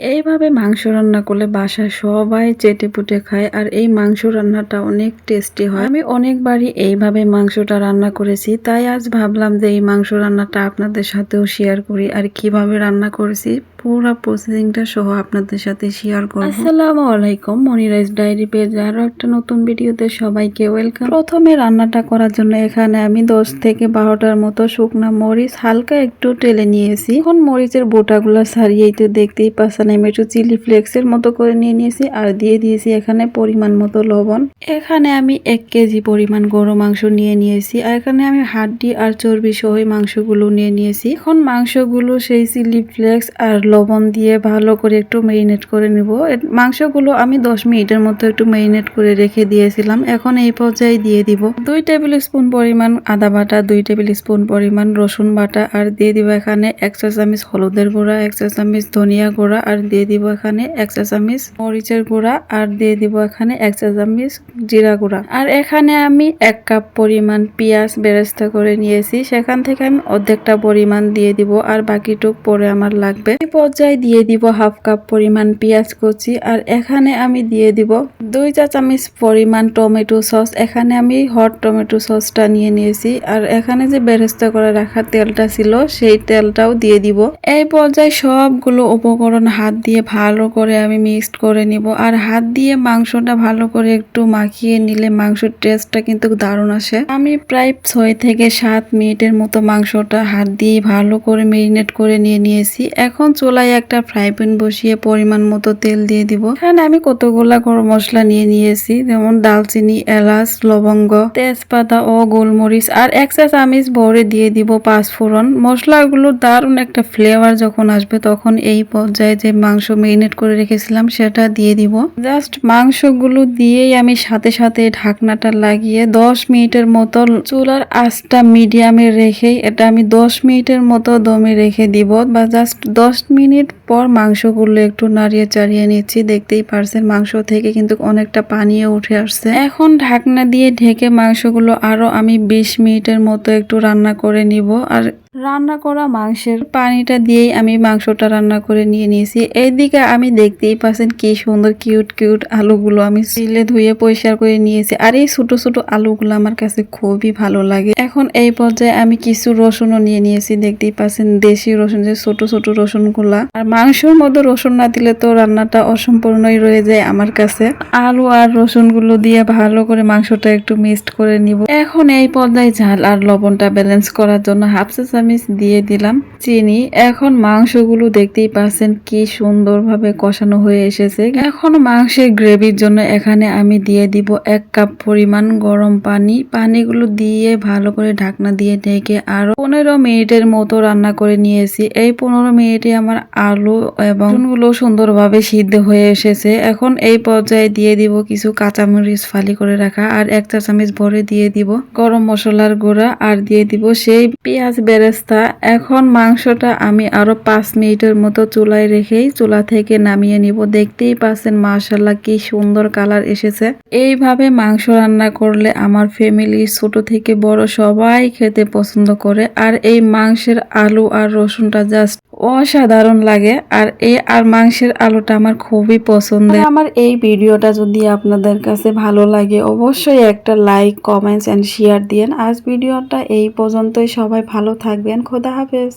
এইভাবে মাংস রান্না করলে বাসায় সবাই চেটে পুটে খায় আর এই মাংস রান্নাটা অনেক টেস্টি হয়। আমি অনেকবারই এইভাবে মাংসটা রান্না করেছি, তাই আজ ভাবলাম যে এই মাংস রান্নাটা আপনাদের সাথেও শেয়ার করি আর কীভাবে রান্না করেছি, পুরো প্রসেসিংটা সহ আপনাদের সাথে শেয়ার করব। আসসালামু আলাইকুম মনিরাইজ ডায়েরি পেজ আরও একটা নতুন ভিডিওতে সবাইকে ওয়েলকাম প্রথমে রান্নাটা করার জন্য এখানে আমি দশ থেকে বারোটার মতো শুকনা মরিচ হালকা একটু টেলে নিয়েছি। এখন মরিচের বোটাগুলো ছাড়িয়েই তো দেখতেই পাচ্ছেন আমি একটু চিলি ফ্লেক্সের মতো করে নিয়ে নিয়েছি আর দিয়ে দিয়েছি এখানে পরিমাণ মতো লবণ। এখানে আমি এক কেজি পরিমাণ গরু মাংস নিয়ে নিয়েছি আর এখানে আমি হাড্ডি আর চর্বি সহ মাংসগুলো নিয়ে নিয়েছি। এখন মাংসগুলো সেই চিলি ফ্লেক্স আর লবণ দিয়ে ভালো করে একটু মেরিনেট করে নিব। মাংসগুলো আমি দশ মিনিটের মতো একটু মেরিনেট করে রেখে দিয়েছিলাম। এখন এই পর্যায়ে দিয়ে দিব দুই টেবিল স্পুন পরিমাণ আদা বাটা, দুই টেবিল স্পুন পরিমাণ রসুন বাটা আর দিয়ে দিব এখানে এক চা চামচ হলুদের গুঁড়া, এক চা চামচ ধনিয়া গুঁড়া আর দিয়ে দিব এখানে এক চা চামচ মরিচের গুঁড়া আর দিয়ে দিব এখানে এক চা চামচ জিরা গুঁড়া। আর এখানে আমি এক কাপ পরিমাণ পেঁয়াজ বেরেস্তা করে নিয়েছি। সেখান থেকে আমি অর্ধেকটা পরিমাণ দিয়ে দিব আর বাকিটুক পরে আমার লাগবে। পর্যায়ে দিয়ে দিব হাফ কাপ পরিমাণ পেঁয়াজ কুচি আর এখানে আমি দিয়ে দিব দুই চা চামচ পরিমাণ টমেটো সস। এখানে আমি হট টমেটো সসটা নিয়ে নিয়েছি আর এখানে যে বেরেস্তা করে রাখা তেলটা ছিল সেই তেলটাও দিয়ে দিব। এই পর্যায়ে সবগুলো উপকরণ হাত দিয়ে ভালো করে আমি মিক্সড করে নিব। আর হাত দিয়ে মাংসটা ভালো করে একটু মাখিয়ে নিলে মাংসের টেস্টটা কিন্তু দারুণ আসে। আমি প্রায় ছয় থেকে সাত মিনিটের মতো মাংসটা হাত দিয়ে ভালো করে মেরিনেট করে নিয়ে নিয়েছি। এখন চুলায় একটা ফ্রাই প্যান বসিয়ে পরিমাণ মতো তেল দিয়ে দিব। এখানে আমি কতগুলা গরম মশলা নিয়ে নিয়েছি, যেমন দালচিনি এলাচ, লবঙ্গ, তেজপাতা ও গোলমরিচ। আর এক চামিচ ভরে দিয়ে দিব পাঁচফোড়ন। মশলাগুলো দারুণ একটা ফ্লেভার যখন আসবে তখন এই পর্যায়ে যে মাংস মেরিনেট করে রেখেছিলাম, সেটা দিয়ে দিব। জাস্ট মাংসগুলো দিয়েই আমি সাথে সাথে ঢাকনাটা লাগিয়ে দশ মিনিটের মতো চুলার আঁচটা মিডিয়ামে রেখেই এটা আমি দশ মিনিটের মতো দমে রেখে দিব। বা জাস্ট দশ মিনিট পর মাংসগুলো একটু নাড়িয়ে চাড়িয়ে নিচ্ছি। দেখতেই পারছেন মাংস থেকে কিন্তু অনেকটা পানিও উঠে আসছে। এখন ঢাকনা দিয়ে ঢেকে মাংসগুলো আরও আমি বিশ মিনিটের মতো একটু রান্না করে নিব। আর রান্না করা মাংসের পানিটা দিয়েই আমি মাংসটা রান্না করে নিয়ে নিয়েছি। এইদিকে আমি দেখতেই পাচ্ছেন কি সুন্দর, কিউট কিউট আলুগুলো আমি সিলে ধুয়ে পরিষ্কার করে নিয়েছি। আর এই ছোট ছোট আলুগুলো আমার কাছে খুবই ভালো লাগে। এখন এই পর্যায়ে আমি কিছু রসুনও নিয়ে নিয়েছি। দেখতেই পাচ্ছেন দেশি রসুন, যে ছোট ছোট রসুনগুলা। আর মাংসের মধ্যে রসুন না দিলে তো রান্নাটা অসম্পূর্ণই রয়ে যায় আমার কাছে। আলু আর রসুনগুলো দিয়ে ভালো করে মাংসটা একটু মিক্সড করে নিব। এখন এই পর্যায়ে ঝাল আর লবণটা ব্যালেন্স করার জন্য হাফ চা চামচ দিয়ে দিলাম চিনি। এখন মাংসগুলো দেখতেই পাচ্ছেন কি সুন্দরভাবে কষানো হয়ে এসেছে। এখন মাংসের গ্রেভির জন্য এখানে আমি দিয়ে দিব এক কাপ পরিমাণ গরম পানি। পানিগুলো দিয়ে ভালো করে ঢাকনা দিয়ে ঢেকে আরও পনেরো মিনিটের মতো রান্না করে নিয়েছি। এই পনেরো মিনিটে আমার আলু এবংগুলো সুন্দরভাবে সিদ্ধ হয়ে এসেছে। এখন এই পর্যায়ে দিয়ে দিব কিছু কাঁচামরিচ ফালি করে রাখা আর এক চা চামচ ভরে দিয়ে দিব গরম মশলার গুঁড়া। আর দিয়ে দিব সেই পেঁয়াজ বেরেস্তা এখন মাংসটা আমি আরও পাঁচ মিনিটের মতো চুলায় রেখেই চুলা থেকে নামিয়ে নিব। দেখতেই পাচ্ছেন মাশাল্লাহ কি সুন্দর কালার এসেছে। এইভাবে মাংস রান্না করলে আমার ফ্যামিলি ছোট থেকে বড় সবাই খেতে পছন্দ করে। আর এই মাংসের আলু আর রসুনটা জাস্ট অসাধারণ লাগে। আর এই আর মাংসের আলুটা আমার খুবই পছন্দের। আমার এই ভিডিওটা যদি আপনাদের কাছে ভালো লাগে, অবশ্যই একটা লাইক কমেন্টস অ্যান্ড শেয়ার দিয়েন। আজ ভিডিওটা এই পর্যন্তই। সবাই ভালো থাকবেন। খোদা হাফেজ।